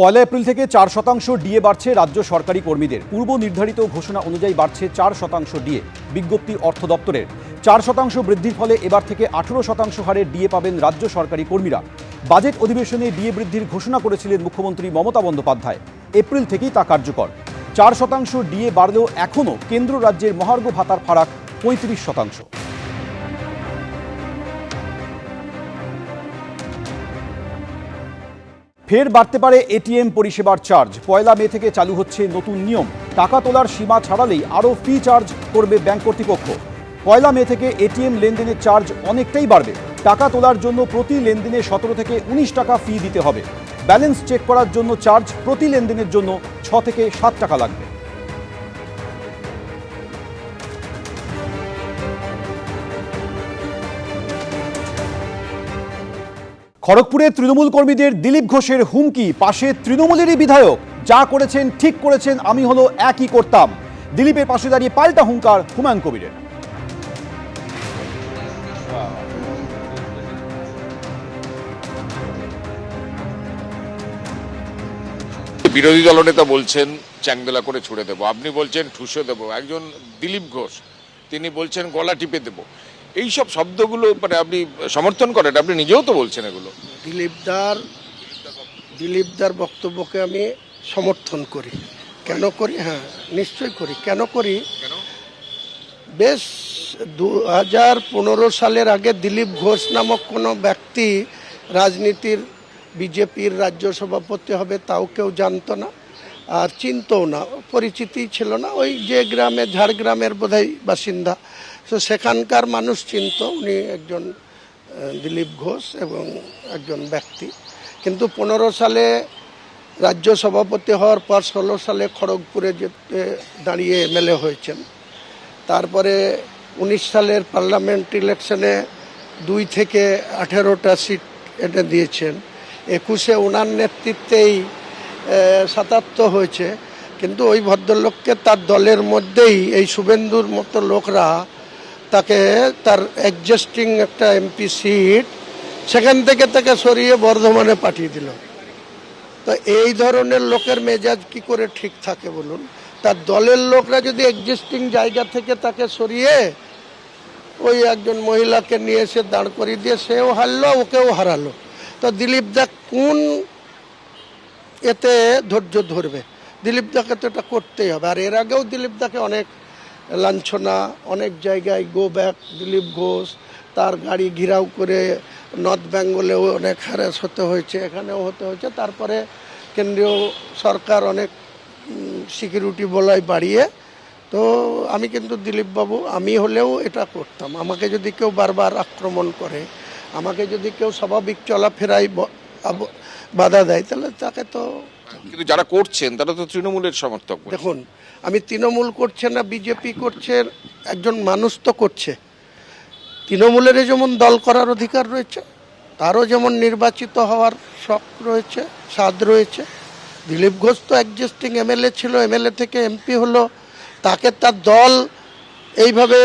পয়লা April থেকে চার শতাংশ ডিএ বাড়ছে রাজ্য সরকারি কর্মীদের। পূর্ব নির্ধারিত ঘোষণা অনুযায়ী বাড়ছে চার শতাংশ ডিএ, বিজ্ঞপ্তি অর্থ দপ্তরের। চার শতাংশ বৃদ্ধির ফলে এবার থেকে আঠেরো শতাংশ হারে ডিএ পাবেন রাজ্য সরকারি কর্মীরা। বাজেট অধিবেশনে ডিএ বৃদ্ধির ঘোষণা করেছিলেন মুখ্যমন্ত্রী মমতা বন্দ্যোপাধ্যায়। এপ্রিল থেকেই তা কার্যকর। চার শতাংশ ডিএ বাড়লেও এখনও কেন্দ্র রাজ্যের মহার্ঘ ভাতার ফারাক পঁয়ত্রিশ শতাংশ। ফের বাড়তে পারে এটিএম পরিষেবার চার্জ। পয়লা মে থেকে চালু হচ্ছে নতুন নিয়ম। টাকা তোলার সীমা ছাড়ালেই আরও ফি চার্জ করবে ব্যাংক কর্তৃপক্ষ। পয়লা মে থেকে এটিএম লেনদেনের চার্জ অনেকটাই বাড়বে। টাকা তোলার জন্য প্রতি লেনদেনে সতেরো থেকে উনিশ টাকা ফি দিতে হবে। ব্যালেন্স চেক করার জন্য চার্জ প্রতি লেনদেনের জন্য ছ থেকে সাত টাকা লাগবে। খড়গপুরে তৃণমূল কর্মীদের দিলীপ ঘোষের হুমকি, পাশে তৃণমূলেরই বিধায়ক। যা করেছেন, ঠিক করেছেন, আমি হলো একই করতাম। দিলীপের পাশে দাঁড়িয়ে পাল্টা হুঙ্কার হুমায়ুন কবিরের। বিরোধী দলনেতা বলছেন, চ্যাংদোলা করে ছুড়ে দেবো। আপনি বলছেন, ঠুসে দেবো। একজন দিলীপ ঘোষ, তিনি বলছেন, গলা টিপে দেবো। এই সব শব্দগুলো মানে আপনি সমর্থন করেন আপনি নিজেও তো বলছেন এগুলো। দিলীপদার দিলীপদার বক্তব্যকে আমি সমর্থন করি। কেন করি? হ্যাঁ নিশ্চয় করি। কেন করি? বেশ দু হাজার পনেরো সালের আগে দিলীপ ঘোষ নামক কোনো ব্যক্তি রাজনীতির বিজেপির রাজ্য সভাপতি হবে তাও কেউ জানতো না। আর চিনতও না, পরিচিতি ছিল না। ওই যে গ্রামে, ঝাড়গ্রামের বোধহয় বাসিন্দা। তো সেখানকার মানুষ চিনত, উনি একজন দিলীপ ঘোষ এবং একজন ব্যক্তি। কিন্তু পনেরো সালে রাজ্য সভাপতি হওয়ার পর ষোলো সালে খড়গপুরে যেতে দাঁড়িয়ে এমএলএ হয়েছেন। তারপরে উনিশ সালের পার্লামেন্ট ইলেকশনে দুই থেকে আঠেরোটা সিট এনে দিয়েছেন। একুশে ওনার নেতৃত্বেই সাতাত্তর হয়েছে। কিন্তু ওই ভদ্রলোককে তার দলের মধ্যেই এই শুভেন্দুর মতো লোকরা তাকে তার অ্যাডজাস্টিং একটা এমপি সিট সেখান থেকে তাকে সরিয়ে বর্ধমানে পাঠিয়ে দিল। তো এই ধরনের লোকের মেজাজ কি করে ঠিক থাকে বলুন? তার দলের লোকরা যদি এক্সিস্টিং জায়গা থেকে তাকে সরিয়ে ওই একজন মহিলাকে নিয়ে এসে দাঁড় করিয়ে দিয়ে সেও হারলো, ওকেও হারালো। তো দিলীপ দা কোন এতে ধৈর্য ধরবে। দিলীপ দাকে তো এটা করতেই হবে। আর এর আগেও দিলীপ দাকে অনেক লাঞ্ছনা, অনেক জায়গায় গো ব্যাক দিলীপ ঘোষ, তার গাড়ি ঘিরাও করে নর্থ বেঙ্গলেও অনেক হ্যারাস হতে হয়েছে, এখানেও হতে হয়েছে। তারপরে কেন্দ্রীয় সরকার অনেক সিকিউরিটি বলয় বাড়িয়ে, তো আমি কিন্তু দিলীপ বাবু, আমি হলেও এটা করতাম। আমাকে যদি কেউ বারবার আক্রমণ করে, আমাকে যদি কেউ স্বাভাবিক চলাফেরায় বাধা দেয় তাহলে তাকে তো কিন্তু যারা করছেন তারা তো তৃণমূলের সমর্থক দেখুন আমি তৃণমূল করছে না বিজেপি করছে একজন মানুষ তো করছে। তৃণমূলের যেমন দল করার অধিকার রয়েছে তারও যেমন নির্বাচিত হওয়ার শখ রয়েছে স্বাদ রয়েছে। দিলীপ ঘোষ তো এক্সিস্টিং এমএলএ ছিল এমএলএ থেকে এমপি হলো তাকে তার দল এইভাবে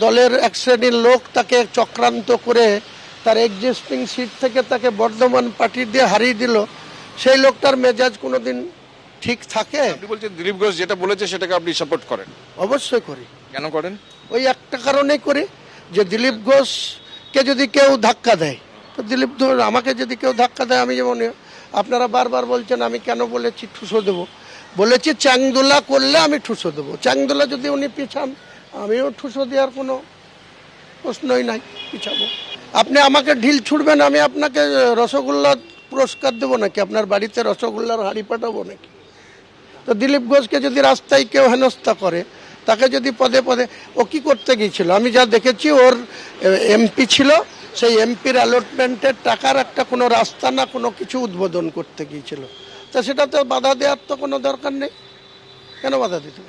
দলের এক শ্রেণির লোক তাকে চক্রান্ত করে তার এক্সিস্টিং সিট থেকে তাকে বর্ধমান পার্টি দিয়ে হারিয়ে দিল সেই লোকটার মেজাজ কোনোদিন ঠিক থাকে? আপনি বলছেন দিলীপ ঘোষ যেটা বলেছে সেটাকে আপনি সাপোর্ট করেন। অবশ্যই করি। কেন করেন? ওই একটা কারণেই করি যে দিলীপ ঘোষকে যদি কেউ ধাক্কা দেয় তো দিলীপ ঘোষ আমাকে যদি কেউ ধাক্কা দেয় আমি যেমন আপনারা বারবার বলছেন আমি কেন বলেছি ঠুসো দেবো? বলেছি চ্যাংদোলা করলে আমি ঠুসো দেবো। চ্যাংদোলা যদি উনি পিছান আমিও ঠুসো দেওয়ার কোনো প্রশ্নই নাই পিছাবো। আপনি আমাকে ঢিল ছুড়বেন আমি আপনাকে রসগোল্লা পুরস্কার দেবো নাকি? আপনার বাড়িতে রসগোল্লার হাঁড়ি পাঠাবো নাকি? তো দিলীপ ঘোষকে যদি রাস্তায় কেউ হেনস্থা করে তাকে যদি পদে পদে ও কি করতে গিয়েছিল? আমি যা দেখেছি ওর এমপি ছিল সেই এমপির অ্যালটমেন্টের টাকার একটা কোনো রাস্তা না কোনো কিছু উদ্বোধন করতে গিয়েছিল। তা সেটা তো বাধা দেওয়ার তো কোনো দরকার নেই। কেন বাধা দিতে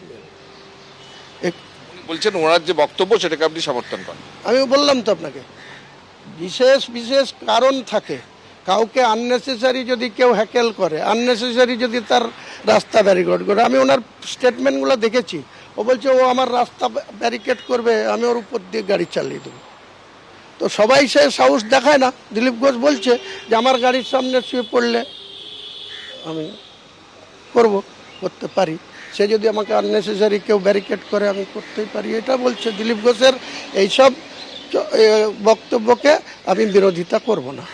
বলছেন ওনার যে বক্তব্য সেটাকে আপনি সমর্থন করেন। আমি বললাম তো আপনাকে বিশেষ বিশেষ কারণ থাকে। কাউকে আননেসেসারি যদি কেউ হ্যাকেল করে আননেসেসারি যদি তার রাস্তা ব্যারিকেড করে, আমি ওনার স্টেটমেন্টগুলো দেখেছি। ও বলছে, ও আমার রাস্তা ব্যারিকেড করবে, আমি ওর উপর দিয়ে গাড়ি চালিয়ে দেবো। তো সবাই সে সাহস দেখায় না। দিলীপ ঘোষ বলছে যে, আমার গাড়ির সামনে শুয়ে পড়লে আমি করব, করতে পারি। সে যদি আমাকে আননেসেসারি কেউ ব্যারিকেড করে, আমি করতেই পারি। এটা বলছে দিলীপ ঘোষের এইসব বক্তব্যকে আমি বিরোধিতা করব না।